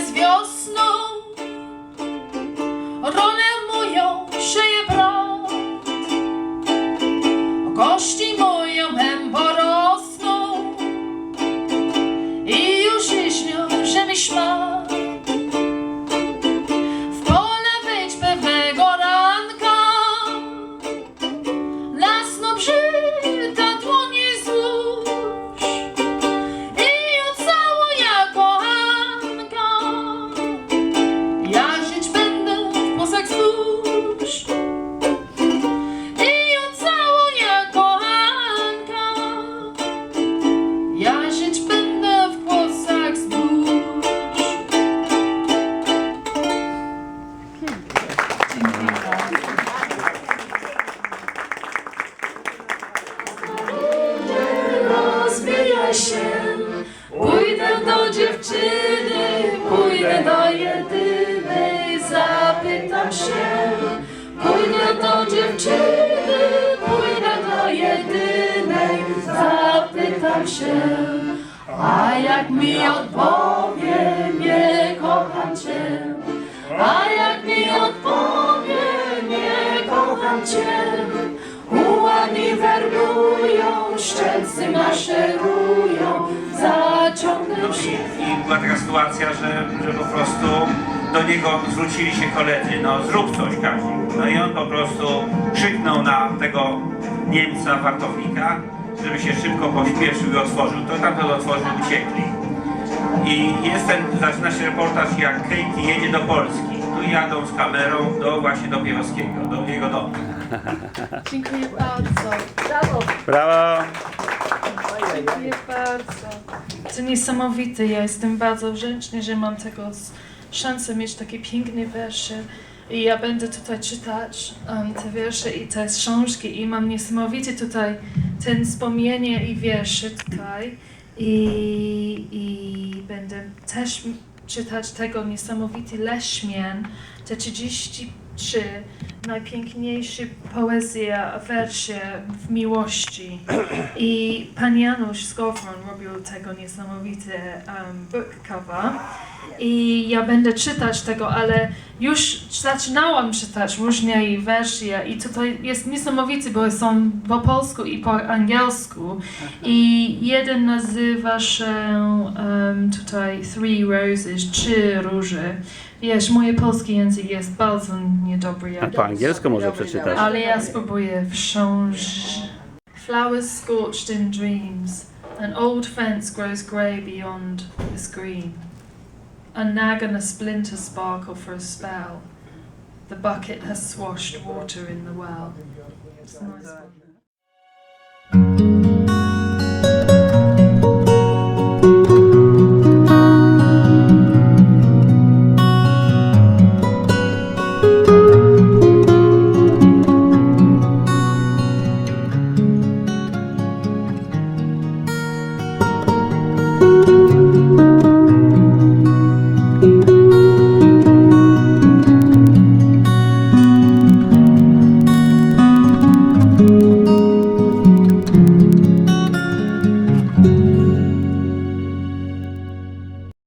z wiosną Rolę moją szyję brat Gości się, pójdę do dziewczyny, pójdę do jedynej, zapytam się. Pójdę do dziewczyny, pójdę do jedynej, zapytam się. A jak mi odpowie, nie kocham cię. A jak mi odpowie, nie kocham cię. Szczelcy maszerują, zaciągnę No się. i, I była taka sytuacja, że, że po prostu do niego zwrócili się koledzy, no zrób coś Kazik. No i on po prostu krzyknął na tego Niemca, wartownika, żeby się szybko pośpieszył i otworzył. To tamten otworzył, uciekli. I jest ten, zaczyna się reportaż jak Katie jedzie do Polski. Tu jadą z kamerą do właśnie do Piewowskiego, do jego domu. Dziękuję bardzo. Brawo! Dziękuję bardzo. To niesamowite. Ja jestem bardzo wdzięczny, że mam tego szansę mieć takie piękne wiersze. I ja będę tutaj czytać um, te wiersze i te książki i mam niesamowite tutaj ten wspomnienie i wiersze tutaj. I, I będę też czytać tego niesamowity Leśmian, te 33 najpiękniejsze poezja, wersze w miłości. I pan Janusz z Gowron robił tego niesamowite um, book cover. I ja będę czytać tego, ale już zaczynałam czytać różne wersje i tutaj jest niesamowite, bo są po polsku i po angielsku. I jeden nazywa się um, tutaj Three Roses, trzy róże. Wiesz, moje polski język jest bardzo niedobry. A po angielsku może przeczytać. Ale ja spróbuję wsiąść. Flowers scorched in dreams, an old fence grows grey beyond the screen. A nag and a splinter sparkle for a spell. The bucket has swashed water in the well. It's a nice one.